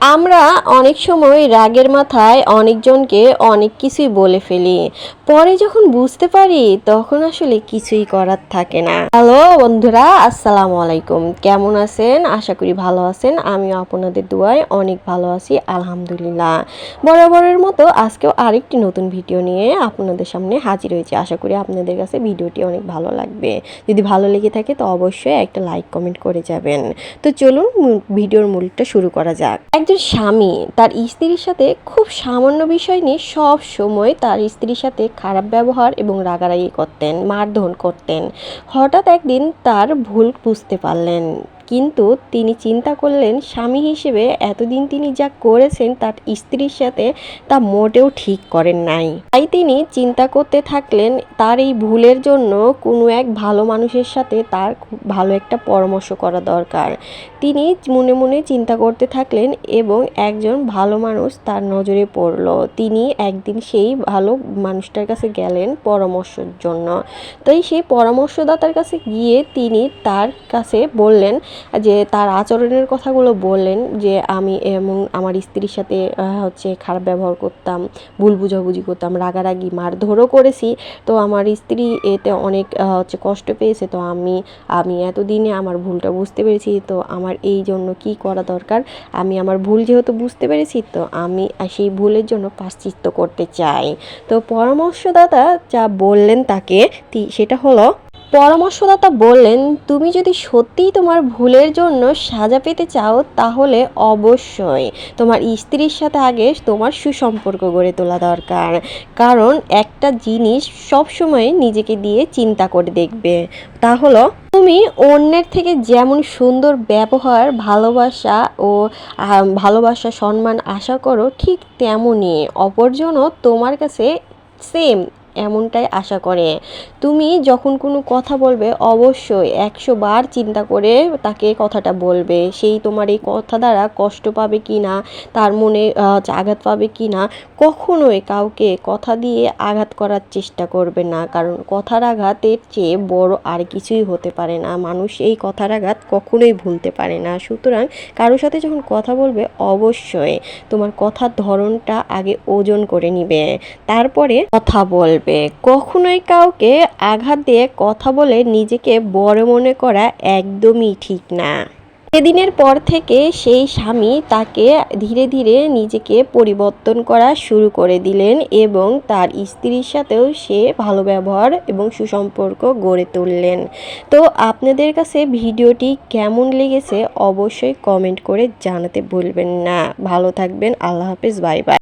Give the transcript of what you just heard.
আমরা অনেক সময় রাগের মাথায় অনেকজনকে অনেক কিছুই বলে ফেলি। পরে যখন বুঝতে পারি, তখন আসলে কিছুই করার থাকে না। হ্যালো বন্ধুরা, আসসালামু আলাইকুম। কেমন আছেন? আশা করি ভালো আছেন। আমিও আপনাদের দোয়ায় অনেক ভালো আছি, আলহামদুলিল্লাহ। বরাবরের মতো আজকেও আরেকটি নতুন ভিডিও নিয়ে আপনাদের সামনে হাজির হয়েছে। আশা করি আপনাদের কাছে ভিডিওটি অনেক ভালো লাগবে। যদি ভালো লেগে থাকে, তো অবশ্যই একটা লাইক, কমেন্ট করে যাবেন। তো চলুন ভিডিওর মূলটা শুরু করা যাক। একজন স্বামী, তার স্ত্রীর সাথে খুব সামান্য বিষয় নিয়ে সব সময় তার স্ত্রীর সাথে খারাপ ব্যবহার এবং রাগারাগি করতেন, মারধর করতেন। হঠাৎ একদিন তার ভুল বুঝতে পারলেন। কিন্তু তিনি চিন্তা করলেন, স্বামী হিসেবে এতদিন তিনি যা করেছেন তার স্ত্রীর সাথে তা মোটেও ঠিক করেন নাই। তাই তিনি চিন্তা করতে থাকলেন, তার এই ভুলের জন্য কোনো এক ভালো মানুষের সাথে তার ভালো একটা পরামর্শ করা দরকার। তিনি মনে মনে চিন্তা করতে থাকলেন এবং একজন ভালো মানুষ তার নজরে পড়ল। তিনি একদিন সেই ভালো মানুষটার কাছে গেলেন পরামর্শের জন্য। তাই সেই পরামর্শদাতার কাছে গিয়ে তিনি তার কাছে বললেন যে তার আচরণের কথাগুলো বললেন যে আমি এমন আমার স্ত্রীর সাথে হচ্ছে খারাপ ব্যবহার করতাম, ভুল বুঝাবুঝি করতাম, রাগারাগি, মারধরও করেছি। তো আমার স্ত্রী এতে অনেক হচ্ছে কষ্ট পেয়েছে। তো আমি আমি এতদিনে আমার ভুলটা বুঝতে পেরেছি। তো আমার এই জন্য কি করা দরকার? আমি আমার ভুল যেহেতু বুঝতে পেরেছি, তো আমি সেই ভুলের জন্য পাশ্চিত্য করতে চাই। তো পরামর্শদাতা যা বললেন তাকে সেটা হলো পরামর্শদাতা বললেন, তুমি যদি সত্যিই তোমার ভুলের জন্য সাজা পেতে চাও, তাহলে অবশ্যই তোমার স্ত্রীর সাথে আগে তোমার সুসম্পর্ক গড়ে তোলা দরকার। কারণ একটা জিনিস সবসময় নিজেকে দিয়ে চিন্তা করে দেখবে। তা হলো, তুমি অন্যের থেকে যেমন সুন্দর ব্যবহার, ভালোবাসা ও ভালোবাসা, সম্মান আশা করো, ঠিক তেমনই অপরজনও তোমার কাছে সেম এমনটাই আশা করে। তুমি যখন কোনো কথা বলবে, অবশ্যই একশো বার চিন্তা করে তাকে কথাটা বলবে। সেই তোমার এই কথা দ্বারা কষ্ট পাবে কি না তার মনে আঘাত পাবে কি না কখনোই কাউকে কথা দিয়ে আঘাত করার চেষ্টা করবে না, কারণ কথার আঘাতের চেয়ে বড় আর কিছুই হতে পারে না। মানুষ এই কথার আঘাত কখনোই ভুলতে পারে না। সুতরাং কারোর সাথে যখন কথা বলবে, অবশ্যই তোমার কথার ধরনটা আগে ওজন করে নিবে, তারপরে কথা বলবে। কখনোই কাউকে আঘাত দিয়ে কথা বলে নিজেকে বড় মনে করা একদমই ঠিক না। সেদিনের পর থেকে সেই স্বামী তাকে ধীরে ধীরে নিজেকে পরিবর্তন করা শুরু করে দিলেন এবং তার স্ত্রীর সাথেও সে ভালো ব্যবহার এবং সুসম্পর্ক গড়ে তুললেন। তো আপনাদের কাছে ভিডিওটি কেমন লেগেছে অবশ্যই কমেন্ট করে জানাতে ভুলবেন না। ভালো থাকবেন, আল্লাহ হাফিজ, বাই বাই।